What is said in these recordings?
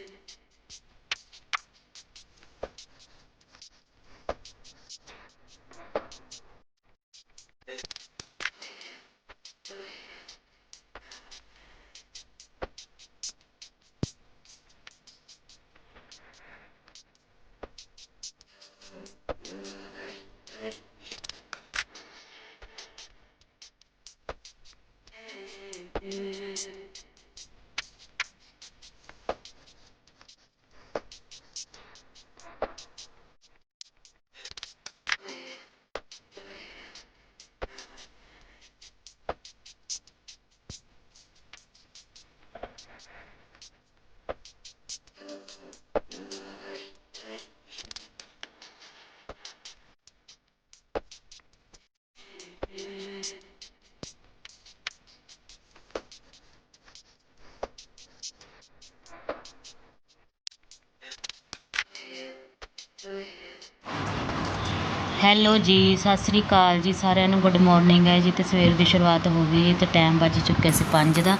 Hello ਜੀ, ਸਤਿ ਸ੍ਰੀ ਅਕਾਲ ਜੀ ਸਾਰਿਆਂ ਨੂੰ। ਗੁੱਡ ਮਾਰਨਿੰਗ ਹੈ ਜੀ ਤੇ ਸਵੇਰ ਦੀ ਸ਼ੁਰੂਆਤ ਹੋ ਗਈ ਤੇ ਟਾਈਮ ਵੱਜ ਚੁੱਕਿਆ ਸੀ 5 ਦਾ।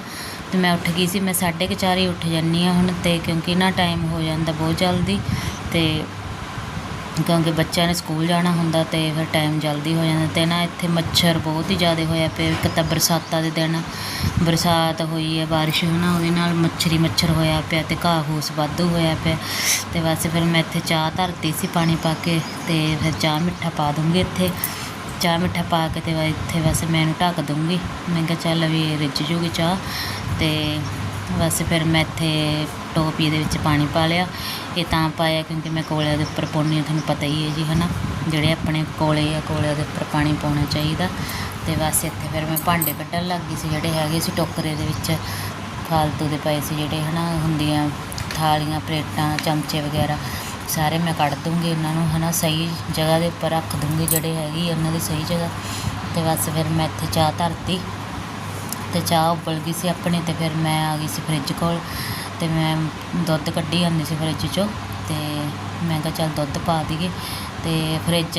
ਤੇ ਮੈਂ ਉੱਠ ਗਈ ਸੀ, ਮੈਂ 4:30 ਹੀ ਉੱਠ ਜੰਨੀ ਆ ਹੁਣ ਤੇ ਕਿਉਂਕਿ ਨਾ ਟਾਈਮ ਹੋ ਜਾਂਦਾ ਬਹੁਤ ਜਲਦੀ ਤੇ ਕਿਉਂਕਿ ਬੱਚਿਆਂ ਨੇ ਸਕੂਲ ਜਾਣਾ ਹੁੰਦਾ ਅਤੇ ਫਿਰ ਟਾਈਮ ਜਲਦੀ ਹੋ ਜਾਂਦਾ ਅਤੇ ਨਾ ਇੱਥੇ ਮੱਛਰ ਬਹੁਤ ਹੀ ਜ਼ਿਆਦਾ ਹੋਇਆ ਪਿਆ। ਇੱਕ ਤਾਂ ਬਰਸਾਤਾਂ ਦੇ ਦਿਨ ਬਰਸਾਤ ਹੋਈ ਹੈ, ਬਾਰਿਸ਼ ਹਨਾ ਉਹਦੇ ਨਾਲ ਮੱਛਰੀ ਮੱਛਰ ਹੋਇਆ ਪਿਆ ਅਤੇ ਘਾਹ ਫੂਸ ਵਾਧੂ ਹੋਇਆ ਪਿਆ। ਅਤੇ ਬਸ ਫਿਰ ਮੈਂ ਇੱਥੇ ਚਾਹ ਧਰਤੀ ਸੀ ਪਾਣੀ ਪਾ ਕੇ ਅਤੇ ਫਿਰ ਚਾਹ ਮਿੱਠਾ ਪਾ ਦੂੰਗੀ ਇੱਥੇ। ਚਾਹ ਮਿੱਠਾ ਪਾ ਕੇ ਅਤੇ ਇੱਥੇ ਬਸ ਮੈਂ ਇਹਨੂੰ ਢੱਕ ਦੂੰਗੀ। ਮੈਂ ਕਿਹਾ ਚੱਲ ਵੀ ਰਿੱਝ ਜੂਗੀ ਚਾਹ ਅਤੇ ਬਸ ਫਿਰ ਮੈਂ ਇੱਥੇ ਟੋਪੀ ਦੇ ਵਿੱਚ ਪਾਣੀ ਪਾ ਲਿਆ। ਇਹ ਤਾਂ ਪਾਇਆ ਕਿਉਂਕਿ ਮੈਂ ਕੋਲਿਆਂ ਦੇ ਉੱਪਰ ਪਾਉਂਦੀ ਹਾਂ, ਤੁਹਾਨੂੰ ਪਤਾ ਹੀ ਹੈ ਜੀ ਹੈ ਨਾ ਜਿਹੜੇ ਆਪਣੇ ਕੋਲੇ ਆ, ਕੋਲਿਆਂ ਦੇ ਉੱਪਰ ਪਾਣੀ ਪਾਉਣਾ ਚਾਹੀਦਾ। ਤੇ ਬਸ ਇੱਥੇ ਫਿਰ ਮੈਂ ਭਾਂਡੇ ਕੱਢਣ ਲੱਗ ਗਈ ਸੀ, ਜਿਹੜੇ ਹੈਗੇ ਸੀ ਟੋਕਰੇ ਦੇ ਵਿੱਚ। ਫਾਲਤੂ ਦੇ ਪਏ ਸੀ ਜਿਹੜੇ ਹੈ ਨਾ ਹੁੰਦੀਆਂ ਥਾਲੀਆਂ, ਪਲੇਟਾਂ, ਚਮਚੇ ਵਗੈਰਾ, ਸਾਰੇ ਮੈਂ ਕੱਢ ਦੂੰਗੀ ਉਹਨਾਂ ਨੂੰ ਹੈ ਨਾ ਸਹੀ ਜਗ੍ਹਾ ਦੇ ਉੱਪਰ ਰੱਖ ਦੂੰਗੀ ਜਿਹੜੇ ਹੈਗੀ ਉਹਨਾਂ ਦੀ ਸਹੀ ਜਗ੍ਹਾ। ਤੇ ਬਸ ਫਿਰ ਮੈਂ ਇੱਥੇ ਚਾਹ ਧਰਤੀ। ਅਤੇ ਚਾਹ ਉਬਲ ਗਈ ਸੀ ਆਪਣੀ ਅਤੇ ਫਿਰ ਮੈਂ ਆ ਗਈ ਸੀ ਫਰਿੱਜ ਕੋਲ ਅਤੇ ਮੈਂ ਦੁੱਧ ਕੱਢੀ ਜਾਂਦੀ ਸੀ ਫਰਿੱਜ 'ਚੋਂ ਅਤੇ ਮੈਂ ਕਿਹਾ ਚੱਲ ਦੁੱਧ ਪਾ ਦੇਈਏ ਅਤੇ ਫਰਿੱਜ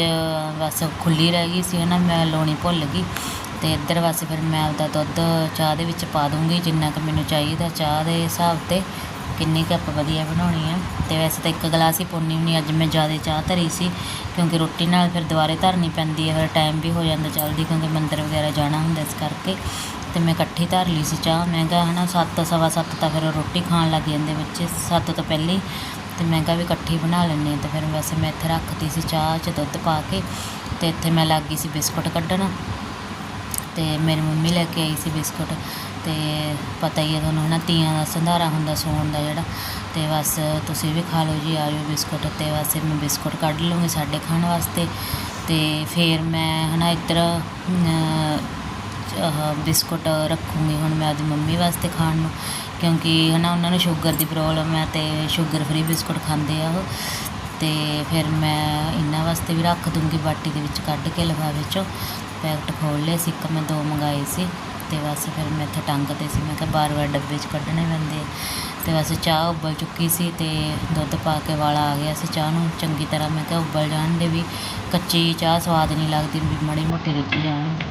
ਬਸ ਖੁੱਲ੍ਹੀ ਰਹਿ ਗਈ ਸੀ ਹੈ ਨਾ ਮੈਂ ਲਾਉਣੀ ਭੁੱਲ ਗਈ ਅਤੇ ਇੱਧਰ ਬਸ ਫਿਰ ਮੈਂ ਆਪਦਾ ਦੁੱਧ ਚਾਹ ਦੇ ਵਿੱਚ ਪਾ ਦੂੰਗੀ ਜਿੰਨਾ ਕੁ ਮੈਨੂੰ ਚਾਹੀਦਾ ਚਾਹ ਦੇ ਹਿਸਾਬ 'ਤੇ ਕਿੰਨੀ ਕੱਪ ਵਧੀਆ ਬਣਾਉਣੀ ਹੈ ਅਤੇ ਵੈਸੇ ਤਾਂ ਇੱਕ ਗਲਾਸ ਹੀ ਪਾਉਂਦੀ ਹੁੰਦੀ ਅੱਜ ਮੈਂ ਜ਼ਿਆਦਾ ਚਾਹ ਧਰੀ ਸੀ ਕਿਉਂਕਿ ਰੋਟੀ ਨਾਲ ਫਿਰ ਦੁਬਾਰੇ ਧਰਨੀ ਪੈਂਦੀ ਹੈ, ਫਿਰ ਟਾਈਮ ਵੀ ਹੋ ਜਾਂਦਾ ਜਲਦੀ ਕਿਉਂਕਿ ਮੰਦਰ ਵਗੈਰਾ ਜਾਣਾ ਹੁੰਦਾ ਇਸ ਕਰਕੇ। ਅਤੇ ਮੈਂ ਇਕੱਠੀ ਧਰ ਲਈ ਸੀ ਚਾਹ। ਮੈਂ ਕਿਹਾ ਹੈ ਨਾ ਸੱਤ, ਸਵਾ ਸੱਤ ਤਾਂ ਫਿਰ ਰੋਟੀ ਖਾਣ ਲੱਗ ਜਾਂਦੇ ਬੱਚੇ ਸੱਤ ਤੋਂ ਪਹਿਲਾਂ ਹੀ ਅਤੇ ਮੈਂ ਕਿਹਾ ਵੀ ਇਕੱਠੀ ਬਣਾ ਲੈਂਦੇ ਹਾਂ। ਤੇ ਫਿਰ ਵੈਸੇ ਮੈਂ ਇੱਥੇ ਰੱਖਤੀ ਸੀ ਚਾਹ 'ਚ ਦੁੱਧ ਪਾ ਕੇ ਅਤੇ ਇੱਥੇ ਮੈਂ ਲੱਗ ਗਈ ਸੀ ਬਿਸਕੁਟ ਕੱਢਣ। ਅਤੇ ਮੇਰੀ ਮੰਮੀ ਲੈ ਕੇ ਆਈ ਸੀ ਬਿਸਕੁਟ। ਅਤੇ ਪਤਾ ਹੀ ਹੈ ਤੁਹਾਨੂੰ ਹੈ ਨਾ ਤੀਆਂ ਦਾ ਸੰਧਾਰਾ ਹੁੰਦਾ ਸੌਣ ਦਾ ਜਿਹੜਾ। ਅਤੇ ਬਸ ਤੁਸੀਂ ਵੀ ਖਾ ਲਓ ਜੀ, ਆ ਆਇਓ ਬਿਸਕੁਟ। ਅਤੇ ਬਸ ਮੈਂ ਬਿਸਕੁਟ ਕੱਢ ਲੂੰਗੀ ਸਾਡੇ ਖਾਣ ਵਾਸਤੇ। ਅਤੇ ਫਿਰ ਮੈਂ ਹੈ ਨਾ ਇੱਧਰ ਆਹ ਬਿਸਕੁਟ ਰੱਖੂੰਗੀ ਹੁਣ ਮੈਂ ਆਪਦੀ ਮੰਮੀ ਵਾਸਤੇ ਖਾਣ ਨੂੰ, ਕਿਉਂਕਿ ਹੈ ਨਾ ਉਹਨਾਂ ਨੂੰ ਸ਼ੂਗਰ ਦੀ ਪ੍ਰੋਬਲਮ ਹੈ ਅਤੇ ਸ਼ੂਗਰ ਫਰੀ ਬਿਸਕੁਟ ਖਾਂਦੇ ਆ ਉਹ। ਅਤੇ ਫਿਰ ਮੈਂ ਇਹਨਾਂ ਵਾਸਤੇ ਵੀ ਰੱਖ ਦੂੰਗੀ ਬਾਟੀ ਦੇ ਵਿੱਚ ਕੱਢ ਕੇ ਲਿਫਾਫੇ 'ਚੋਂ ਪੈਕਟ ਖੋਲ੍ਹ ਲਏ ਸੀ, ਇੱਕ ਮੈਂ ਦੋ ਮੰਗਾਏ ਸੀ ਅਤੇ ਬਸ ਫਿਰ ਮੈਂ ਇੱਥੇ ਟੰਗ 'ਤੇ ਸੀ। ਮੈਂ ਕਿਹਾ ਵਾਰ ਵਾਰ ਡੱਬੇ 'ਚ ਕੱਢਣੇ ਪੈਂਦੇ ਅਤੇ ਬਸ ਚਾਹ ਉਬਲ ਚੁੱਕੀ ਸੀ ਅਤੇ ਦੁੱਧ ਪਾ ਕੇ ਵਾਲਾ ਆ ਗਿਆ ਸੀ ਚਾਹ ਨੂੰ। ਚੰਗੀ ਤਰ੍ਹਾਂ ਮੈਂ ਕਿਹਾ ਉਬਲ ਜਾਣ ਦੇ ਵੀ ਕੱਚੀ ਚਾਹ ਸਵਾਦ ਨਹੀਂ ਲੱਗਦੀ, ਵੀ ਮਾੜੀ ਮੋਟੀ ਰਿੱਝ ਜਾਣ।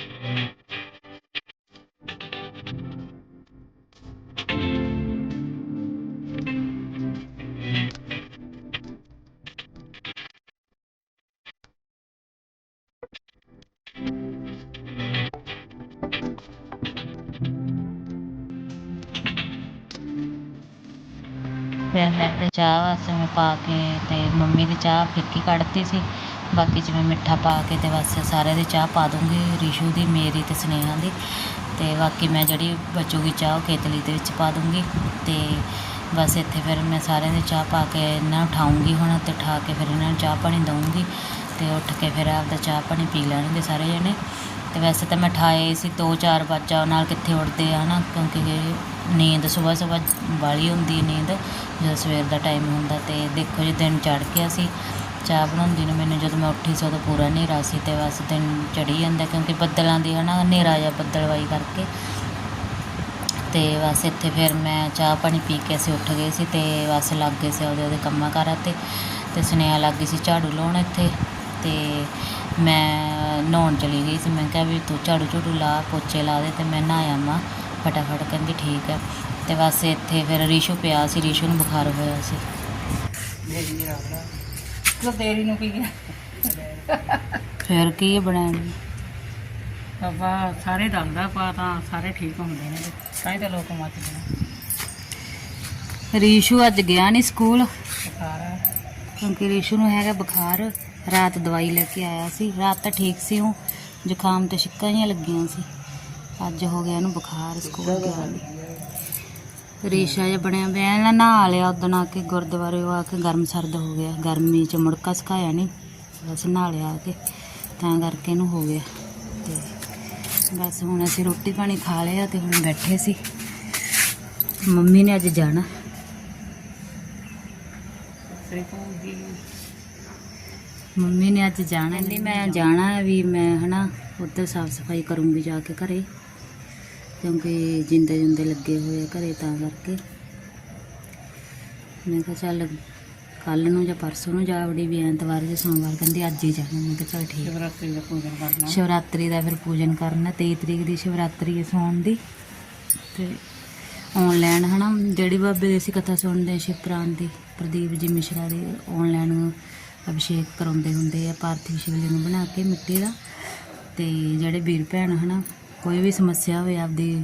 ਫਿਰ ਮੈਂ ਤੇ ਚਾਹ ਵਾਸਤੇ ਮੈਂ ਪਾ ਕੇ ਅਤੇ ਮੰਮੀ ਦੀ ਚਾਹ ਫਿੱਕੀ ਕੱਢਤੀ ਸੀ। ਬਾਕੀ ਜਿਵੇਂ ਮਿੱਠਾ ਪਾ ਕੇ ਤੇ ਬਸ ਸਾਰਿਆਂ ਦੀ ਚਾਹ ਪਾ ਦੂੰਗੀ, ਰਿਸ਼ੂ ਦੀ, ਮੇਰੀ ਅਤੇ ਸੁਨੇਹਾ ਦੀ। ਅਤੇ ਬਾਕੀ ਮੈਂ ਜਿਹੜੀ ਬਚੂਗੀ ਚਾਹ ਉਹ ਕੇਤਲੀ ਦੇ ਵਿੱਚ ਪਾ ਦੂੰਗੀ। ਅਤੇ ਬਸ ਇੱਥੇ ਫਿਰ ਮੈਂ ਸਾਰਿਆਂ ਦੀ ਚਾਹ ਪਾ ਕੇ ਇਹਨਾਂ ਨੂੰ ਉਠਾਉਂਗੀ ਹੁਣ ਅਤੇ ਉਠਾ ਕੇ ਫਿਰ ਇਹਨਾਂ ਨੂੰ ਚਾਹ ਪਾਣੀ ਦਊਂਗੀ। ਅਤੇ ਉੱਠ ਕੇ ਫਿਰ ਆਪਦਾ ਚਾਹ ਪਾਣੀ ਪੀ ਲੈਣਗੇ ਸਾਰੇ ਜਣੇ। ਅਤੇ ਵੈਸੇ ਤਾਂ ਮੈਂ ਠਾਏ ਸੀ, ਦੋ ਚਾਰ ਬੱਚਾ ਨਾਲ ਕਿੱਥੇ ਉੱਠਦੇ ਆ ਨਾ ਕਿਉਂਕਿ ਨੀਂਦ ਸੁਬਾਹ ਸੁਬਾਹ ਵਾਲੀ ਹੁੰਦੀ ਨੀਂਦ, ਜਦੋਂ ਸਵੇਰ ਦਾ ਟਾਈਮ ਹੁੰਦਾ ਤੇ ਦੇਖੋ ਜੀ ਦਿਨ ਚੜ੍ਹ ਗਿਆ ਸੀ। ਚਾਹ ਬਣਾਉਂਦੀ ਨੂੰ ਮੈਨੂੰ ਜਦੋਂ ਮੈਂ ਉੱਠੀ ਸੀ, ਉਦੋਂ ਪੂਰਾ ਹਨੇਰਾ ਸੀ ਤੇ ਬਸ ਦਿਨ ਚੜ੍ਹੀ ਜਾਂਦਾ ਕਿਉਂਕਿ ਬੱਦਲਾਂ ਦੀ ਹਨਾ, ਹਨੇਰਾ ਜਿਹਾ ਬੱਦਲਵਾਈ ਕਰਕੇ। ਤੇ ਬਸ ਇੱਥੇ ਫਿਰ ਮੈਂ ਚਾਹ ਪਾਣੀ ਪੀ ਕੇ ਅਸੀਂ ਉੱਠ ਗਏ ਸੀ ਤੇ ਬਸ ਲੱਗ ਗਏ ਸੀ ਉਹਦੇ ਉਹਦੇ ਕੰਮਾਂ ਕਾਰਾਂ ਤੇ ਤੇ ਸੁਨੇਹਾ ਲੱਗ ਗਈ ਸੀ ਝਾੜੂ ਲਾਉਣ ਇੱਥੇ। ਤੇ ਮੈਂ ਨਹਾਉਣ ਚਲੀ ਗਈ ਸੀ, ਮੈਂ ਕਿਹਾ ਵੀ ਤੂੰ ਝਾੜੂ ਝੂੜੂ ਲਾ, ਪੋਚੇ ਲਾ ਦੇ ਤੇ ਮੈਂ ਨਹਾਇਆ ਆਵਾਂ ਫਟਾਫਟ ਕਹਿੰਦੀ ਠੀਕ ਹੈ ਤੇ ਬਸ ਇੱਥੇ ਫਿਰ ਰੀਸ਼ੂ ਪਿਆ ਸੀ ਰੀਸ਼ੂ ਨੂੰ ਬੁਖਾਰ ਹੋਇਆ ਸੀ। ਮੇਰੀ ਜੀ ਰੱਖ ਲਾ ਲੋ ਤੇਰੀ ਨੂੰ ਕੀ ਗਿਆ? ਫਿਰ ਕੀ ਬਣਾਉਣ? ਬਾਬਾ ਸਾਰੇ ਦੰਦਾ ਪਾ ਤਾਂ ਸਾਰੇ ਠੀਕ ਹੁੰਦੇ ਨੇ ਤਾਂ ਹੀ ਤਾਂ ਲੋਕ ਮੱਚਦੇ ਨੇ। ਰੀਸ਼ੂ ਅੱਜ ਗਿਆ ਨਹੀਂ ਸਕੂਲ। ਕਿਉਂਕਿ ਰੀਸ਼ੂ ਨੂੰ ਹੈਗਾ ਬੁਖਾਰ। ਰਾਤ ਦਵਾਈ ਲੈ ਕੇ ਆਇਆ ਸੀ। ਰਾਤ ਤਾਂ ਠੀਕ ਸੀ ਉਹ। ਜ਼ੁਕਾਮ ਤੇ ਛਿੱਕਾਂ ਜਿਹੀਆਂ ਲੱਗੀਆਂ ਸੀ। ਅੱਜ ਹੋ ਗਿਆ ਇਹਨੂੰ ਬੁਖਾਰ, ਸਕੂਲ ਗਿਆ ਨਹੀਂ ਰੀਸ਼ਾ ਜਿਹਾ ਬਣਿਆ ਪਿਆ, ਇਹਨਾਂ ਨਹਾ ਲਿਆ ਉਦਣ ਆ ਕੇ ਗੁਰਦੁਆਰੇ ਆ ਕੇ ਗਰਮ ਸਰਦ ਹੋ ਗਿਆ। ਗਰਮੀ ਚ ਮੁੜਕਾ ਸੁਕਾਇਆ ਨਹੀਂ ਬਸ ਨਹਾ ਲਿਆ ਆ ਕੇ, ਤਾਂ ਕਰਕੇ ਇਹਨੂੰ ਹੋ ਗਿਆ। ਤੇ ਬਸ ਹੁਣ ਅਸੀਂ ਰੋਟੀ ਪਾਣੀ ਖਾ ਲਿਆ ਤੇ ਹੁਣ ਬੈਠੇ ਸੀ। ਮੰਮੀ ਨੇ ਅੱਜ ਜਾਣਾ। ਮੰਮੀ ਨੇ ਅੱਜ ਜਾਣਾ ਕਹਿੰਦੀ ਮੈਂ ਜਾਣਾ ਹੈ ਵੀ, ਮੈਂ ਹਨਾ, ਉੱਧਰ ਸਾਫ਼ ਸਫ਼ਾਈ ਕਰੂੰਗੀ ਜਾ ਕੇ ਘਰੇ। ਕਿਉਂਕਿ ਜਿੰਦੇ ਜਿੰਦੇ ਲੱਗੇ ਹੋਏ ਆ ਘਰੇ ਤਾਂ ਕਰਕੇ। ਮੈਂ ਕਿਹਾ ਚੱਲ ਕੱਲ ਨੂੰ ਜਾਂ ਪਰਸੋਂ ਨੂੰ ਜਾ ਵੜੀ ਵੀ ਐਤਵਾਰ ਜਾਂ ਸੋਮਵਾਰ ਕਹਿੰਦੀ ਅੱਜ ਹੀ ਜਾਣਾ ਮੈਂ ਕਿਹਾ ਚੱਲ ਠੀਕ। ਸ਼ਿਵਰਾਤਰੀ ਦਾ ਪੂਜਨ ਕਰਨਾ। ਸ਼ਿਵਰਾਤਰੀ ਦਾ ਫਿਰ ਪੂਜਨ ਕਰਨਾ 23 ਤਰੀਕ ਦੀ ਸ਼ਿਵਰਾਤਰੀ ਹੈ ਸੌਣ ਦੀ। ਤੇ ਆਨਲਾਈਨ ਹਨਾ ਜਿਹੜੀ ਬਾਬੇ ਦੀ ਅਸੀਂ ਕਥਾ ਸੁਣਦੇ ਹਾਂ ਸ਼ਿਵਪੁਰਾਣ ਦੀ ਪ੍ਰਦੀਪ ਜੀ ਮਿਸ਼ਰਾ ਦੀ ਆਨਲਾਈਨ ਅਭਿਸ਼ੇਕ ਕਰਾਉਂਦੇ ਹੁੰਦੇ ਆ ਪਾਰਥਿਵ ਸ਼ਿਵਲਿੰਗ ਬਣਾ ਕੇ ਮਿੱਟੀ ਦਾ। ਤੇ ਜਿਹੜੇ ਵੀਰ ਭੈਣ ਹਨਾ ਕੋਈ ਵੀ ਸਮੱਸਿਆ ਹੋਵੇ ਆਪਦੀ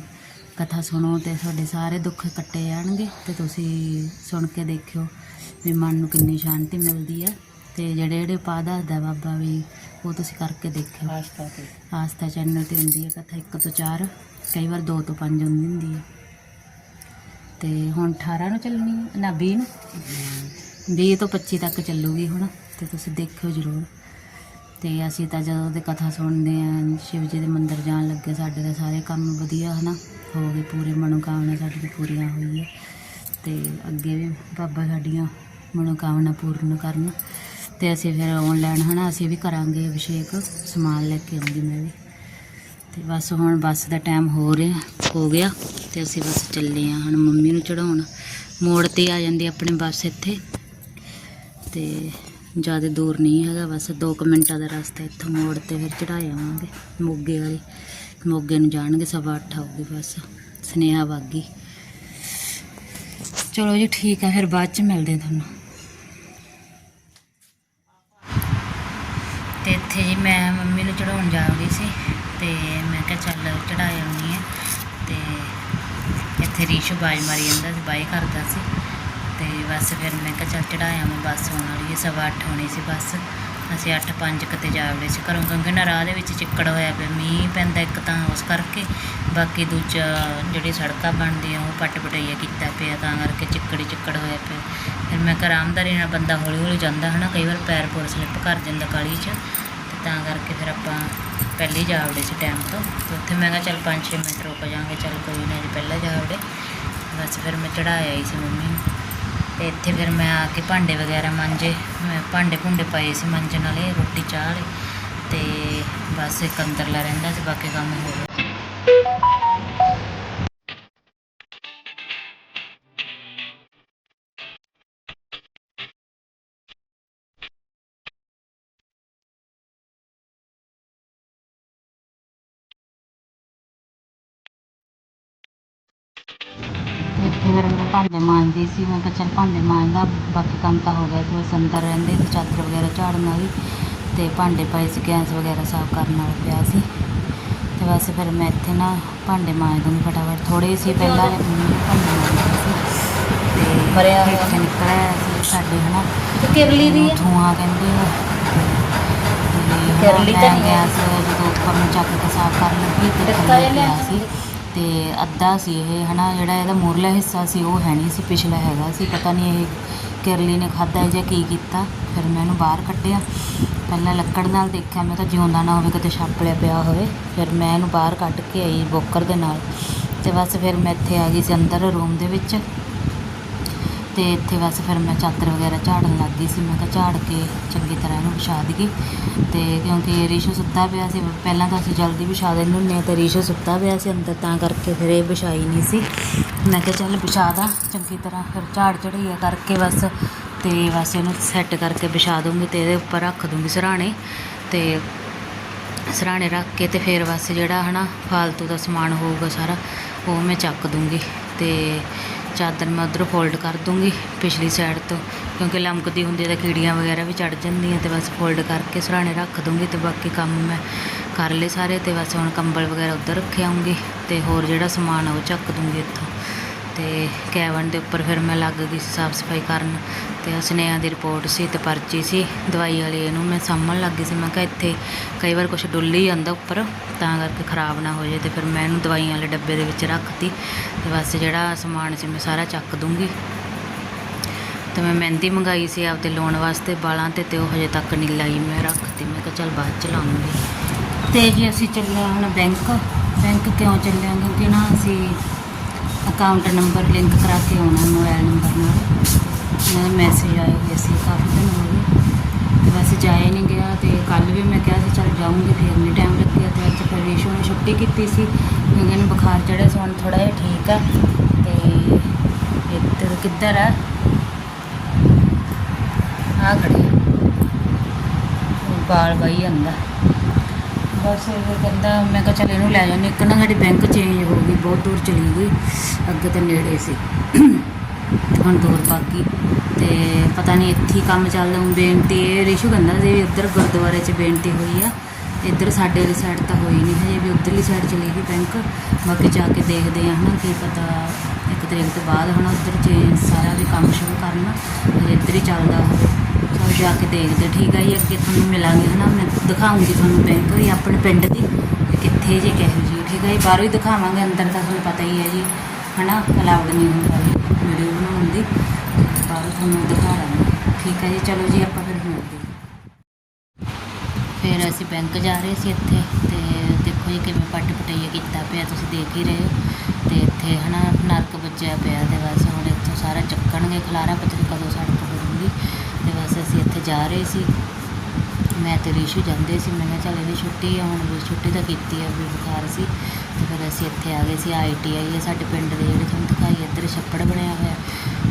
ਕਥਾ ਸੁਣੋ ਤੇ ਤੁਹਾਡੇ ਸਾਰੇ ਦੁੱਖ ਕੱਟੇ ਜਾਣਗੇ ਤੇ ਤੁਸੀਂ ਸੁਣ ਕੇ ਦੇਖਿਓ ਵੀ ਮਨ ਨੂੰ ਕਿੰਨੀ ਸ਼ਾਂਤੀ ਮਿਲਦੀ ਆ ਤੇ ਜਿਹੜੇ ਜਿਹੜੇ ਪਾ ਦੱਸਦਾ ਬਾਬਾ ਵੀ ਉਹ ਤੁਸੀਂ ਕਰਕੇ ਦੇਖਿਓ। ਆਸਤਾ ਤੇ। ਆਸਥਾ ਚੈਨਲ ਤੇ ਹੁੰਦੀ ਹੈ ਕਥਾ 1 ਤੋਂ 4 ਕਈ ਵਾਰ 2 ਤੋਂ 5 ਹੁੰਦੀ ਹੁੰਦੀ ਹੈ ਤੇ ਹੁਣ 18 ਨੂੰ ਚੱਲਣੀ ਹੈ ਨਾ 20 ਨੂੰ? 20 ਤੋਂ 25 ਤੱਕ ਚੱਲੂਗੀ ਹੁਣ ਤੇ ਤੁਸੀਂ ਦੇਖਿਓ ਜ਼ਰੂਰ। ਤੇ ਅਸੀਂ ਤਾਂ ਜਦੋਂ ਦੇ ਕਥਾ ਸੁਣਦੇ ਆਂ, ਸ਼ਿਵ ਜੀ ਦੇ ਮੰਦਿਰ ਜਾਣ ਲੱਗੇ, ਸਾਡੇ ਤਾਂ ਸਾਰੇ ਕੰਮ ਵਧੀਆ ਹਨਾ, ਹੋ ਗਏ ਪੂਰੇ, ਮਨੋਕਾਮਨਾ ਸਾਡੀ ਦੀ ਪੂਰੀਆਂ ਹੋਈ ਹੈ ਤੇ ਅੱਗੇ ਵੀ ਬਾਬਾ ਸਾਡੀਆਂ ਮਨੋਕਾਮਨਾ ਪੂਰਨ ਕਰਨ। ਤੇ ਅਸੀਂ ਫਿਰ ਆਨਲਾਈਨ ਹਨਾ, ਅਸੀਂ ਵੀ ਕਰਾਂਗੇ ਅਭਿਸ਼ੇਕ, ਸਮਾਨ ਲੈ ਕੇ ਆਉਂਦੀ ਮੈਂ ਵੀ। ਤੇ ਬਸ ਹੁਣ ਬੱਸ ਦਾ ਟਾਈਮ ਹੋ ਰਿਹਾ, ਹੋ ਗਿਆ। ਤੇ ਅਸੀਂ ਬਸ ਚੱਲੇ ਆ ਹੁਣ ਮੰਮੀ ਨੂੰ ਚੜਾਉਣ। ਮੋੜ ਤੇ ਆ ਜਾਂਦੀ ਆਪਣੀ ਬੱਸ ਇੱਥੇ। ਤੇ ਜ਼ਿਆਦਾ ਦੂਰ ਨਹੀਂ ਹੈਗਾ, ਬਸ 2 ਮਿੰਟਾਂ ਦਾ ਰਸਤਾ ਇੱਥੋਂ ਮੋੜ ਤੇ ਫਿਰ ਚੜਾ ਆਵਾਂਗੇ। ਮੋਗੇ ਵਾਲੀ, ਮੋਗੇ ਨੂੰ ਜਾਣਗੇ, ਸਵਾ ਅੱਠ ਆਊਗੀ ਬਸ, ਸਨੇਹਾ ਬਾਗੀ ਚਲੋ ਜੀ, ਠੀਕ ਆ, ਫਿਰ ਬਾਅਦ ਚ ਮਿਲਦੇ ਆ ਤੁਹਾਨੂੰ। ਤੇ ਇੱਥੇ ਜੀ ਮੈਂ ਮੰਮੀ ਨੂੰ ਚੜਾਉਣ ਜਾ ਰਹੀ ਸੀ ਤੇ ਮੈਂ ਕਿਹਾ ਚੱਲ ਚੜਾ ਆਉਣੀ ਹੈ ਤੇ ਇੱਥੇ ਰੀਸ਼ੂ ਬਾਈ ਮਾਰੀ ਜਾਂਦਾ ਸੀ, ਬਾਈ ਕਰਦਾ ਸੀ। ਤੇ ਬਸ ਫਿਰ ਮੈਂ ਕਿਹਾ ਚੱਲ ਚੜਾਇਆ ਮੈਂ ਬੱਸ ਆਉਣ ਵਾਲੀ ਹੈ, ਸਵਾ ਅੱਠ ਹੋਣੀ ਸੀ ਬੱਸ। ਅਸੀਂ ਅੱਠ ਪੰਜ ਕਿਤੇ ਜਾ ਵੜੇ ਸੀ। ਘਰੋਂ ਕਿਉਂਕਿ ਨਾ ਰਾਹ ਦੇ ਵਿੱਚ ਚਿੱਕੜ ਹੋਇਆ ਪਿਆ, ਮੀਂਹ ਪੈਂਦਾ ਇੱਕ ਤਾਂ ਉਸ ਕਰਕੇ। ਬਾਕੀ ਦੂਜਾ ਜਿਹੜੀ ਸੜਕਾਂ ਬਣਦੀਆਂ, ਉਹ ਪੱਟ ਪਟਈਆ ਕੀਤਾ ਪਿਆ, ਤਾਂ ਕਰਕੇ ਚਿੱਕੜੀ ਚਿੱਕੜ ਹੋਇਆ ਪਿਆ। ਫਿਰ ਮੈਂ ਕਿਹਾ ਆਰਾਮਦਾਰੀ ਨਾਲ ਬੰਦਾ ਹੌਲੀ ਹੌਲੀ ਜਾਂਦਾ ਹਨਾ, ਕਈ ਵਾਰ ਪੈਰ ਪੂਰ ਸਲਿੱਪ ਕਰ ਜਾਂਦਾ ਕਾਲੀ 'ਚ। ਤੇ ਤਾਂ ਕਰਕੇ ਫਿਰ ਆਪਾਂ ਪਹਿਲੇ ਜਾ ਵੜੇ ਸੀ ਟਾਈਮ ਤੋਂ। ਉੱਥੇ ਮੈਂ ਕਿਹਾ ਚੱਲ 5-6 ਮਿੰਟ ਰੁਕ ਜਾਾਂਗੇ ਚੱਲ ਕੋਈ ਨਾ ਜੀ, ਪਹਿਲਾਂ ਜਾ ਵੜੇ। ਬਸ ਫਿਰ ਮੈਂ ਚੜਾਇਆ ਹੀ ਸੀ ਮੰਮੀ ਨੂੰ। ਤੇ ਇੱਥੇ ਫਿਰ ਮੈਂ ਆ ਕੇ ਭਾਂਡੇ ਵਗੈਰਾ ਮਾਂਜੇ ਭਾਂਡੇ ਭੁੰਡੇ ਪਏ ਸੀ ਮਾਂਜਣ ਵਾਲੇ, ਰੋਟੀ, ਚਾਹ ਵਾਲੇ ਤੇ ਬਸ ਇੱਕ ਅੰਦਰਲਾ ਰਹਿੰਦਾ ਸੀ, ਬਾਕੀ ਕੰਮ ਹੋ ਗਿਆ। ਇੱਥੇ ਫਿਰ ਮੈਂ ਭਾਂਡੇ ਮਾਂਜਦੀ ਕਿਹਾ ਚੱਲ ਭਾਂਡੇ ਮਾਂਜਦਾ ਬਾਕੀ ਕੰਮ ਤਾਂ ਹੋ ਗਿਆ ਤੇ ਬਸ ਅੰਦਰ ਰਹਿੰਦੇ ਤੇ ਚਾਦਰ ਵਗੈਰਾ ਝਾੜਨ ਵਾਲੀ ਤੇ ਭਾਂਡੇ ਪਏ ਸੀ ਗੈਸ ਵਗੈਰਾ ਸਾਫ਼ ਕਰਨ ਵਾਲਾ ਪਿਆ ਸੀ। ਤੇ ਬਸ ਫਿਰ ਮੈਂ ਇੱਥੇ ਨਾ ਭਾਂਡੇ ਮਾਂਜ ਦੂੰਗੀ ਫਟਾਫਟ ਥੋੜੇ ਸੀ ਪਹਿਲਾਂ ਮੰਮੀ ਨੇ ਭਾਂਡੇ ਮਾਂਜਦੇ ਸੀ। ਤੇ ਭਰਿਆ ਹੋਇਆ। ਇੱਥੇ ਨਿਕਲਿਆ ਸੀ ਸਾਡੇ ਹਨਾ। ਤੇ ਕਿਰਲੀ ਦੀ? ਆ ਧੂਆਂ ਕਹਿੰਦੇ ਆ। ਤੇ ਕਿਰਲੀ ਤਾਂ ਨਹੀਂ ਗਿਆ ਹੈ। ਅਤੇ ਅੱਧਾ ਸੀ ਇਹ ਹੈ ਨਾ ਜਿਹੜਾ ਇਹਦਾ ਮੂਰਲਾ ਹਿੱਸਾ ਸੀ, ਉਹ ਹੈ ਨਹੀਂ ਸੀ, ਪਿਛਲਾ ਹੈਗਾ ਸੀ, ਪਤਾ ਨਹੀਂ ਇਹ ਕਿਰਲੀ ਨੇ ਖਾਧਾ ਜਾਂ ਕੀ ਕੀਤਾ। ਫਿਰ ਮੈਂ ਇਹਨੂੰ ਬਾਹਰ ਕੱਢਿਆ। ਪਹਿਲਾਂ ਲੱਕੜ ਨਾਲ ਦੇਖਿਆ, ਮੈਂ ਤਾਂ ਜਿਉਂਦਾ ਨਾ ਹੋਵੇ, ਕਿਤੇ ਛਾਪਲਿਆ ਪਿਆ ਹੋਵੇ। ਫਿਰ ਮੈਂ ਇਹਨੂੰ ਬਾਹਰ ਕੱਢ ਕੇ ਆਈ ਬੋਕਰ ਦੇ ਨਾਲ। ਤੇ ਬਸ ਫਿਰ ਮੈਂ ਇੱਥੇ ਆ ਗਈ ਸੀ ਅੰਦਰ ਰੂਮ ਦੇ ਵਿੱਚ। ਤੇ ਇੱਥੇ ਬਸ ਫਿਰ ਮੈਂ ਚਾਦਰ ਵਗੈਰਾ ਝਾੜਨ ਲੱਗ ਗਈ ਸੀ। ਮੈਂ ਕਿਹਾ ਝਾੜ ਕੇ ਚੰਗੀ ਤਰ੍ਹਾਂ ਇਹਨੂੰ ਵਿਛਾ ਦਈਏ। ਤੇ ਕਿਉਂਕਿ ਰੀਸ਼ੂ ਸੁੱਤਾ ਪਿਆ ਸੀ, ਪਹਿਲਾਂ ਤਾਂ ਅਸੀਂ ਜਲਦੀ ਵਿਛਾ ਦਿੰਦੇ ਹੁੰਦੇ ਹਾਂ ਤੇ ਰੀਸ਼ੂ ਸੁੱਤਾ ਪਿਆ ਸੀ ਅੰਦਰ, ਤਾਂ ਕਰਕੇ ਫਿਰ ਇਹ ਵਿਛਾਈ ਨਹੀਂ ਸੀ। ਮੈਂ ਕਿਹਾ ਚੱਲ ਵਿਛਾ ਦਾਂ, ਚੰਗੀ ਤਰ੍ਹਾਂ ਫਿਰ ਝਾੜ ਝੜਈਆ ਕਰਕੇ ਬਸ। ਤੇ ਬਸ ਇਹਨੂੰ ਸੈੱਟ ਕਰਕੇ ਵਿਛਾ ਦੂੰਗੀ ਤੇ ਇਹਦੇ ਉੱਪਰ ਰੱਖ ਦੂੰਗੀ ਸਰਾਣੇ। ਤੇ ਸਰਾਣੇ ਰੱਖ ਕੇ ਤੇ ਫਿਰ ਬਸ ਜਿਹੜਾ ਹਨਾ, ਫਾਲਤੂ ਦਾ ਸਮਾਨ ਹੋਊਗਾ ਸਾਰਾ, ਉਹ ਮੈਂ ਚੱਕ ਦੂੰਗੀ ਤੇ ਚਾਦਰ ਮੈਂ ਉੱਧਰੋਂ ਫੋਲਡ ਕਰ ਦੂੰਗੀ ਪਿਛਲੀ ਸਾਈਡ ਤੋਂ, ਕਿਉਂਕਿ ਲਮਕਦੀ ਹੁੰਦੀ ਹੈ ਤਾਂ ਕੀੜੀਆਂ ਵਗੈਰਾ ਵੀ ਚੜ ਜਾਂਦੀਆਂ ਤੇ ਬਸ ਫੋਲਡ ਕਰਕੇ ਸਰਾਣੇ ਰੱਖ ਦੂੰਗੀ ਤੇ ਬਾਕੀ ਕੰਮ ਮੈਂ ਕਰ ਲਏ ਸਾਰੇ ਤੇ ਬਸ ਹੁਣ ਕੰਬਲ ਵਗੈਰਾ ਉੱਧਰ ਰੱਖੇ ਆਉਂਗੀ ਤੇ ਹੋਰ ਜਿਹੜਾ ਸਮਾਨ ਆ ਉਹ ਚੱਕ ਦੂੰਗੀ ਇੱਥੋਂ। ਅਤੇ ਕੈਬਨ ਦੇ ਉੱਪਰ ਫਿਰ ਮੈਂ ਲੱਗ ਗਈ ਸੀ ਸਾਫ਼ ਸਫ਼ਾਈ ਕਰਨ ਅਤੇ ਸੁਨੇਹਾ ਦੀ ਰਿਪੋਰਟ ਸੀ ਅਤੇ ਪਰਚੀ ਸੀ। ਦਵਾਈ ਵਾਲੀ ਇਹਨੂੰ ਮੈਂ ਸਾਂਭਣ ਲੱਗ ਗਈ ਸੀ। ਮੈਂ ਕਿਹਾ ਇੱਥੇ ਕਈ ਵਾਰ ਕੁਛ ਡੁੱਲ ਹੀ ਜਾਂਦਾ ਉੱਪਰ, ਤਾਂ ਕਰਕੇ ਖਰਾਬ ਨਾ ਹੋ ਜਾਏ ਅਤੇ ਫਿਰ ਮੈਂ ਇਹਨੂੰ ਦਵਾਈਆਂ ਵਾਲੇ ਡੱਬੇ ਦੇ ਵਿੱਚ ਰੱਖਤੀ ਅਤੇ ਬਸ ਜਿਹੜਾ ਸਮਾਨ ਸੀ ਮੈਂ ਸਾਰਾ ਚੱਕ ਦੂੰਗੀ। ਤੇ ਮੈਂ ਮਹਿੰਦੀ ਮੰਗਾਈ ਸੀ ਆਪਦੇ ਲਾਉਣ ਵਾਸਤੇ ਬਾਲਾਂ ਤੇ ਤੇ ਉਹ ਹਜੇ ਤੱਕ ਨਹੀਂ ਲਾਈ। ਮੈਂ ਰੱਖਤੀ। ਮੈਂ ਕਿਹਾ ਚੱਲ ਬਾਅਦ ਚ ਲਾਉਂਗੀ। ਤੇ ਜੀ ਅਸੀਂ ਚੱਲੇ ਹਾਂ ਹੁਣ ਬੈਂਕ। ਬੈਂਕ ਕਿਉਂ ਚੱਲੇ ਹਾਂ? ਕਿਉਂਕਿ ਨਾ ਅਸੀਂ ਅਕਾਊਂਟ ਨੰਬਰ ਲਿੰਕ ਕਰਾ ਕੇ ਆਉਣਾ ਮੋਬਾਈਲ ਨੰਬਰ ਨਾਲ। ਮੇਰਾ ਮੈਸੇਜ ਆਇਆ ਹੋਇਆ ਅਸੀਂ ਕਾਫੀ ਦਿਨ ਹੋ ਗਏ। ਤੇ ਬਸ ਜਾਇਆ ਨਹੀਂ ਗਿਆ ਤੇ ਕੱਲ ਵੀ ਮੈਂ ਕਿਹਾ ਸੀ, ਚੱਲ ਜਾਊਂਗੀ ਫਿਰ ਨਹੀਂ ਟਾਈਮ ਲੱਗਿਆ ਤੇ ਅੱਜ ਫਿਰ ਰੀਸ਼ੂ ਨੇ ਛੁੱਟੀ ਕੀਤੀ ਸੀ। ਕਿਉਂਕਿ ਇਹਨੂੰ ਬੁਖਾਰ ਚੜਿਆ ਸੀ, ਹੁਣ ਥੋੜਾ ਜਿਹਾ ਠੀਕ ਆ। ਤੇ ਇੱਧਰ ਕਿੱਧਰ ਆ? ਆ। ਖੜੀ ਬਾਲ ਬਾਈ ਆਂਦਾ ਬਸ ਇਹ ਕਹਿੰਦਾ, ਮੈਂ ਕਿਹਾ ਚੱਲ ਇਹਨੂੰ ਲੈ ਜਾਂਦੇ ਇੱਕ ਨਾ ਸਾਡੀ ਬੈਂਕ ਚੇਂਜ ਹੋ ਗਈ, ਬਹੁਤ ਦੂਰ ਚਲੀ ਗਈ। ਅੱਗੇ ਤਾਂ ਨੇੜੇ ਸੀ। ਹੁਣ ਦੂਰ ਬਾਕੀ। ਤੇ ਪਤਾ ਨਹੀਂ ਇੱਥੇ ਕੰਮ ਚੱਲਦਾ। ਹੁਣ ਬੇਨਤੀ ਇਹ ਰਿਸ਼ੂ ਕਹਿੰਦਾ ਜੇ ਇੱਧਰ ਗੁਰਦੁਆਰੇ 'ਚ ਬੇਨਤੀ ਹੋਈ ਆ। ਇੱਧਰ ਸਾਡੇ ਵਾਲੀ ਸਾਈਡ ਤਾਂ ਹੋਈ ਨਹੀਂ ਹਜੇ ਵੀ, ਉੱਧਰਲੀ ਸਾਈਡ ਚਲੀ ਗਈ ਬੈਂਕ ਬਾਕੀ ਜਾ ਕੇ ਦੇਖਦੇ ਆ ਹਨਾ, ਕੀ ਪਤਾ ਇੱਕ ਤਰੀਕ ਤੋਂ ਬਾਅਦ ਹਨਾ ਉੱਧਰ ਚੇਂਜ ਸਾਰਾ ਵੀ ਕੰਮ ਸ਼ੁਰੂ ਕਰਨਾ। ਹਜੇ ਇੱਧਰ ਹੀ ਚੱਲਦਾ ਹੋਵੇ। ਚਲ ਜਾ ਕੇ ਦੇਖਦੇ। ਠੀਕ ਆ ਜੀ ਅੱਗੇ ਤੁਹਾਨੂੰ ਮਿਲਾਂਗੇ, ਹਨਾ? ਮੈਂ ਦਿਖਾਉਂਗੀ ਤੁਹਾਨੂੰ ਬੈਂਕ ਵੀ, ਆਪਣੇ ਪਿੰਡ ਦੀ। ਵੀ ਕਿੱਥੇ ਜੇ ਕਿਹੋ ਜੀ ਠੀਕ ਆ ਜੀ, ਬਾਹਰੋਂ ਹੀ ਦਿਖਾਵਾਂਗੇ, ਅੰਦਰ ਤਾਂ ਤੁਹਾਨੂੰ ਪਤਾ ਹੀ ਹੈ ਜੀ। ਹਨਾ? ਅਲਾਉਡ ਨਹੀਂ ਹੁੰਦਾ ਵੀਡੀਓ ਬਣਾਉਣ ਦੀ। ਬਾਹਰੋਂ ਤੁਹਾਨੂੰ ਦਿਖਾ ਦਾਂਗੇ। ਠੀਕ ਹੈ ਜੀ, ਚਲੋ ਜੀ, ਆਪਾਂ ਫਿਰ ਮਿਲਦੇ ਫਿਰ ਅਸੀਂ ਬੈਂਕ ਜਾ ਰਹੇ ਸੀ ਇੱਥੇ, ਤੇ ਦੇਖੋ ਜੀ ਕਿਵੇਂ ਪੱਟ ਪਟਈਆ ਕੀਤਾ ਪਿਆ, ਤੁਸੀਂ ਦੇਖ ਹੀ ਰਹੇ ਹੋ। ਤੇ ਇੱਥੇ, ਹਨਾ, ਨਰਕ ਵੱਜਿਆ ਪਿਆ ਤੇ ਬਸ ਹੁਣ ਇੱਥੋਂ ਸਾਰਾ ਚੱਕਣਗੇ, ਖਲਾਰਾ ਪਤਾ ਕਦੋਂ ਸਾਡੇ ਬਣੂਗੀ ਬਸ ਅਸੀਂ ਇੱਥੇ ਜਾ ਰਹੇ ਸੀ। ਮੈਂ ਤੇ ਰਿਸ਼ੂ ਜਾਂਦੇ ਸੀ। ਮੈਂ ਕਿਹਾ ਚੱਲ ਇਹਦੀ ਛੁੱਟੀ ਆ, ਹੁਣ ਵੀ ਛੁੱਟੀ ਤਾਂ ਕੀਤੀ ਆ, ਵੀ ਬੁਖਾਰ ਸੀ। ਤੇ ਫਿਰ ਅਸੀਂ ਇੱਥੇ ਆ ਗਏ ਸੀ। ਆਈਟੀਆਈ ਹੈ ਸਾਡੇ ਪਿੰਡ ਦੇ ਜਿਹੜੇ ਤੁਹਾਨੂੰ ਦਿਖਾਈ, ਇੱਧਰ ਛੱਪੜ ਬਣਿਆ ਹੋਇਆ।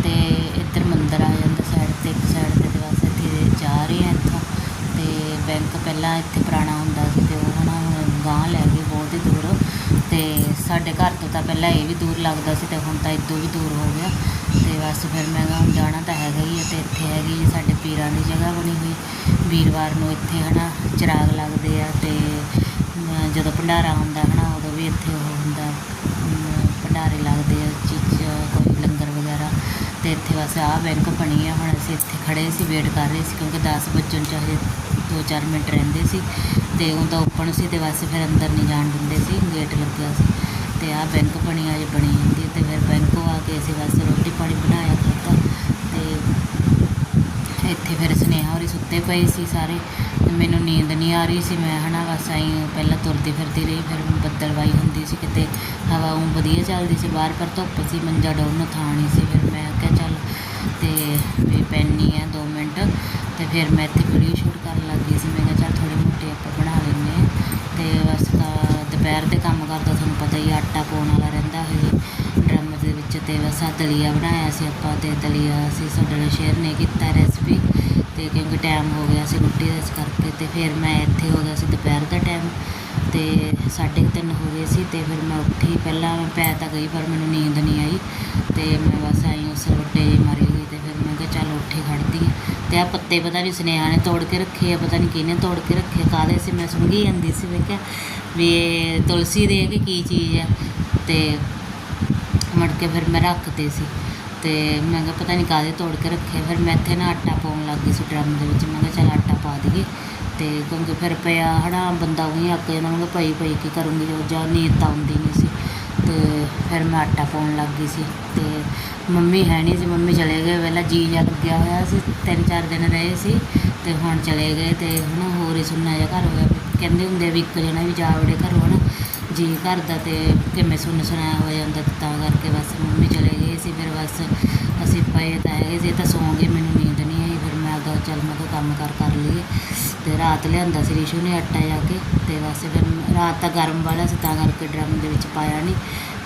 ਤੇ ਇੱਧਰ ਮੰਦਿਰ ਆ ਜਾਂਦਾ ਸਾਈਡ ਤੇ, ਇੱਕ ਸਾਈਡ ਤੇ ਤੇ ਬਸ ਇੱਥੇ ਜਾ ਰਹੇ ਆ ਇੱਥੋਂ। ਤੇ ਬੈਂਕ ਪਹਿਲਾਂ ਇੱਥੇ ਪੁਰਾਣਾ ਹੁੰਦਾ ਸੀ ਤੇ ਉਹ ਹੁਣ ਗਾਂਹ ਲੈ ਗਏ, ਬਹੁਤ ਹੀ ਦੂਰ। ਅਤੇ ਸਾਡੇ ਘਰ ਤੋਂ ਤਾਂ ਪਹਿਲਾਂ ਇਹ ਵੀ ਦੂਰ ਲੱਗਦਾ ਸੀ ਅਤੇ ਹੁਣ ਤਾਂ ਇਦੋਂ ਵੀ ਦੂਰ ਹੋ ਗਿਆ। ਅਤੇ ਬਸ ਫਿਰ ਮੈਂ ਕਿਹਾ ਹੁਣ ਜਾਣਾ ਤਾਂ ਹੈਗਾ ਹੀ ਹੈ ਤੇ ਇੱਥੇ ਹੈਗੀ ਸਾਡੇ ਪੀਰਾਂ ਦੀ ਜਗ੍ਹਾ ਬਣੀ ਹੋਈ। ਵੀਰਵਾਰ ਨੂੰ ਇੱਥੇ ਹੈ ਨਾ ਚਿਰਾਗ ਲੱਗਦੇ ਆ ਅਤੇ ਜਦੋਂ ਭੰਡਾਰਾ ਹੁੰਦਾ ਹੈ ਨਾ ਉਦੋਂ ਵੀ ਇੱਥੇ ਉਹ ਹੁੰਦਾ ਭੰਡਾਰੇ ਲੱਗਦੇ ਆ, ਚੀਜ਼, ਕੋਈ ਲੰਗਰ ਵਗੈਰਾ। ਅਤੇ ਇੱਥੇ ਬਸ ਆਹ ਬੈਂਕ ਬਣੀ ਆ, ਹੁਣ ਅਸੀਂ ਇੱਥੇ ਖੜ੍ਹੇ ਸੀ, ਵੇਟ ਕਰ ਰਹੇ ਸੀ ਕਿਉਂਕਿ ਦਸ ਵੱਜਣ ਚਾਹੇ 2-4 ਮਿੰਟ ਰਹਿੰਦੇ ਸੀ। ਤੇ ਉਹ ਤਾਂ ਓਪਨ ਸੀ ਤੇ ਬਸ ਫਿਰ ਅੰਦਰ ਨਹੀਂ ਜਾਣ ਦਿੰਦੇ ਸੀ ਗੇਟ ਲੱਗਿਆ ਸੀ। ਤੇ ਆਹ ਬੈਂਕ ਬਣੀ ਆ ਜੇ ਬਣੀ ਹੁੰਦੀ ਹੈ ਤੇ ਫਿਰ ਬੈਂਕੋਂ ਆ ਕੇ ਅਸੀਂ ਬਸ ਰੋਟੀ ਪਾਣੀ ਬਣਾਇਆ, ਖਾਧਾ ਤੇ ਇੱਥੇ ਫਿਰ ਸੁਨੇਹਾ ਹੋਰੀ ਸੁੱਤੇ ਪਏ ਸੀ ਸਾਰੇ ਮੈਨੂੰ ਨੀਂਦ ਨਹੀਂ ਆ ਰਹੀ ਸੀ। ਮੈਂ ਹਨਾ ਬਸ ਆਈ ਪਹਿਲਾਂ ਤੁਰਦੀ ਫਿਰਦੀ ਰਹੀ, ਫਿਰ ਬੱਦਲਵਾਈ ਹੁੰਦੀ ਸੀ ਕਿਤੇ, ਹਵਾ ਉਹ ਵਧੀਆ ਚੱਲਦੀ ਸੀ। ਬਾਹਰ ਪਰ ਧੁੱਪ ਸੀ, ਮੰਜਾ ਡਾਉਣ ਨੂੰ ਥਾਂ ਨਹੀਂ ਸੀ। ਫਿਰ ਮੈਂ ਕਿਹਾ ਚੱਲ ਤੇ ਵੀ ਪੈਣੀ ਆ 2 ਮਿੰਟ ਤੇ ਫਿਰ ਮੈਂ ਇੱਥੇ ਵੀਡੀਓ ਸ਼ੂਟ ਕਰਨ ਲੱਗ ਗਈ ਸੀ ਮੈਂ ਕਿਹਾ ਚੱਲ ਥੋੜੇ ਮੋਟੇ ਆਪਾਂ ਬਣਾ ਲੈਂਦੇ ਹਾਂ ਤੇ ਬਸ ਤਾਂ ਦੁਪਹਿਰ ਦੇ ਕੰਮ ਕਰਦਾ, ਤੁਹਾਨੂੰ ਪਤਾ ਹੀ ਆਟਾ ਪਾਉਣ ਵਾਲਾ ਰਹਿੰਦਾ ਹੈ ਡਰਮ ਦੇ ਵਿੱਚ ਤੇ ਬਸ ਆਹ ਦਲੀਆ ਬਣਾਇਆ ਸੀ ਆਪਾਂ ਤੇ ਦਲੀਆ ਅਸੀਂ ਸਾਡੇ ਨਾਲ ਸ਼ੇਅਰ ਨਹੀਂ ਕੀਤਾ ਰੈਸਪੀ ਤੇ ਕਿਉਂਕਿ ਟਾਈਮ ਹੋ ਗਿਆ ਸੀ ਰੋਟੀ ਦਾ ਇਸ ਕਰਕੇ ਤੇ ਫਿਰ ਮੈਂ ਇੱਥੇ ਹੋ ਗਿਆ ਸੀ ਦੁਪਹਿਰ ਦਾ ਟਾਈਮ ਤੇ ਸਾਢੇ ਕੁ ਤਿੰਨ ਹੋ ਗਏ ਸੀ ਤੇ ਫਿਰ ਮੈਂ ਉੱਠੀ, ਪਹਿਲਾਂ ਮੈਂ ਪੈ ਤਾਂ ਗਈ ਪਰ ਮੈਨੂੰ ਨੀਂਦ ਨਹੀਂ ਆਈ ਤੇ ਮੈਂ ਬਸ ਆਈ ਉਸ ਰੋਟੇ ਮਾਰੀ ਗਈ ਤੇ ਫਿਰ ਮੈਂ ਕਿਹਾ ਚੱਲ ਉੱਠੀ ਖੜਦੀ ਹਾਂ। ਤੇ ਆ ਪੱਤੇ ਪਤਾ ਨਹੀਂ ਸੁਨੇਹਾ ਨੇ ਤੋੜ ਕੇ ਰੱਖੇ ਆ ਪਤਾ ਨਹੀਂ ਕਿਹਨੇ ਤੋੜ ਕੇ ਰੱਖੇ ਆ, ਕਾਹਦੇ ਸੀ ਮੈਂ ਸੁੰਘੀ ਜਾਂਦੀ ਸੀ ਮੈਂ ਕਿਹਾ ਵੀ ਇਹ ਤੁਲਸੀ ਦੇ ਕਿ ਕੀ ਚੀਜ਼ ਹੈ ਤੇ ਮੁੜ ਕੇ ਫਿਰ ਮੈਂ ਰੱਖਦੇ ਸੀ। ਤੇ ਮੈਂ ਕਿਹਾ ਪਤਾ ਨਹੀਂ ਕਾਹਦੇ ਤੋੜ ਕੇ ਰੱਖੇ ਫਿਰ ਮੈਂ ਇੱਥੇ ਨਾ ਆਟਾ ਪਾਉਣ ਲੱਗ ਗਈ ਸੀ ਡਰਮ ਦੇ ਵਿੱਚ ਮੈਂ ਕਿਹਾ ਚੱਲ ਆਟਾ ਪਾ ਦਈਏ। ਤੇ ਕਿਉਂਕਿ ਫਿਰ ਪਿਆ ਹਨਾ ਬੰਦਾ ਉਹੀ ਅੱਕ ਜਾਂਦਾ ਮੈਂ ਕਿਹਾ ਪਈ ਪਈ ਕੀ ਕਰੂੰਗੀ ਜੋ ਜਾਂ ਨੀਂਦ ਤਾਂ ਆਉਂਦੀ ਨਹੀਂ ਸੀ। ਤੇ ਫਿਰ ਮੈਂ ਆਟਾ ਪਾਉਣ ਲੱਗ ਗਈ ਸੀ ਤੇ ਮੰਮੀ ਹੈ ਨਹੀਂ ਸੀ, ਮੰਮੀ ਚਲੇ ਗਏ। ਪਹਿਲਾਂ ਜੀ ਜਾ ਲੱਗਿਆ ਹੋਇਆ ਸੀ, ਤਿੰਨ ਚਾਰ ਦਿਨ ਰਹੇ ਸੀ ਤੇ ਹੁਣ ਚਲੇ ਗਏ ਤੇ ਹੁਣ ਹੋਰ ਹੀ ਸੁਣਨਾ ਜਿਹਾ ਘਰ ਹੋਇਆ। ਕਹਿੰਦੇ ਹੁੰਦੇ ਵੀ ਇੱਕ ਜਣਾ ਵੀ ਜਾ ਵੜੇ ਘਰੋਂ ਹਨਾ, ਜੀ ਘਰ ਦਾ ਤੇ ਕਿਵੇਂ ਸੁੰਨ ਸੁਣਾਇਆ ਹੋ ਜਾਂਦਾ ਤਾਂ ਕਰਕੇ ਬਸ ਮੰਮੀ ਚਲੇ ਗਏ ਸੀ। ਫਿਰ ਬਸ ਅਸੀਂ ਪਏ ਤਾਂ ਹੈਗੇ ਸੀ ਤਾਂ ਸੌਂ ਗਏ, ਮੈਨੂੰ ਨੀਂਦ ਨਹੀਂ ਚੱਲ ਮੈਂ ਕਿਹਾ ਕੰਮ ਕਰ ਕਰ ਲਈਏ। ਤੇ ਰਾਤ ਲਿਆਂਦਾ ਸੀ ਰਿਸ਼ੂ ਨੇ ਆਟਾ ਜਾ ਕੇ ਤੇ ਵੈਸੇ ਫਿਰ ਰਾਤ ਤਾਂ ਗਰਮ ਵਾਲਾ ਸੀ ਤਾਂ ਕਰਕੇ ਡਰਮ ਦੇ ਵਿੱਚ ਪਾਇਆ ਨਹੀਂ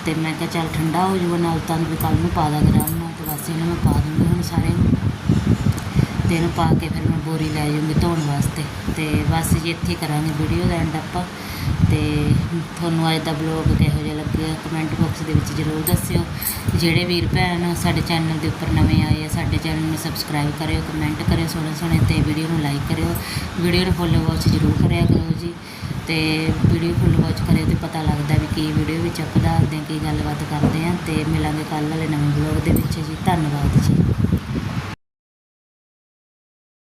ਤੇ ਮੈਂ ਕਿਹਾ ਚੱਲ ਠੰਡਾ ਹੋ ਜਾਊਗਾ, ਨਾਲ ਤਾਂ ਵੀ ਕੱਲ ਨੂੰ ਪਾ ਦਾਂਗੇ ਆਰਾਮ ਨਾਲ ਤੇ ਬਸ ਇਹਨੂੰ ਮੈਂ ਪਾ ਦੂੰਗੀ ਹੁਣ ਸਾਰੇ ਨੂੰ। ਤੇ ਇਹਨੂੰ ਪਾ ਕੇ ਫਿਰ ਮੈਂ ਬੋਰੀ ਲੈ ਜਾਊਂਗੀ ਵਾਸਤੇ ਤੇ ਬਸ ਜੀ ਇੱਥੇ ਕਰਾਂਗੇ ਵੀਡੀਓ ਦਾ ਐਂਡ ਆਪਾਂ। ਤੇ ਤੁਹਾਨੂੰ ਅੱਜ ਦਾ ਬਲੌਗ ਕਿਹੋ ਜਿਹਾ ਲੱਗਿਆ? ਕਮੈਂਟ ਬਾਕਸ ਦੇ ਵਿੱਚ ਜ਼ਰੂਰ ਦੱਸਿਓ। ਜਿਹੜੇ ਵੀਰ ਭੈਣ ਸਾਡੇ ਚੈਨਲ ਦੇ ਉੱਪਰ ਨਵੇਂ ਆਏ ਆ, ਸਾਡੇ ਚੈਨਲ ਨੂੰ ਸਬਸਕ੍ਰਾਈਬ ਕਰਿਓ ਕਮੈਂਟ ਕਰਿਓ, ਸੋਹਣੇ ਸੋਹਣੇ ਤੇ ਵੀਡੀਓ ਨੂੰ ਲਾਈਕ ਕਰਿਓ। ਵੀਡੀਓ ਨੂੰ ਫੁੱਲ ਵਾਚ ਜ਼ਰੂਰ ਕਰਿਆ ਕਰੋ ਜੀ। ਤੇ ਵੀਡੀਓ ਫੁੱਲ ਵਾਚ ਕਰਿਓ ਤੇ ਪਤਾ ਲੱਗਦਾ ਵੀ ਕੀ ਵੀਡੀਓ ਵਿੱਚ ਆਪਾਂ ਦੱਸਦੇ ਹਾਂ, ਕੀ ਗੱਲਬਾਤ ਕਰਦੇ ਹਾਂ। ਤੇ ਮਿਲਾਂਗੇ ਕੱਲ੍ਹ ਵਾਲੇ ਨਵੇਂ ਬਲੌਗ ਦੇ ਵਿੱਚ ਜੀ। ਧੰਨਵਾਦ ਜੀ।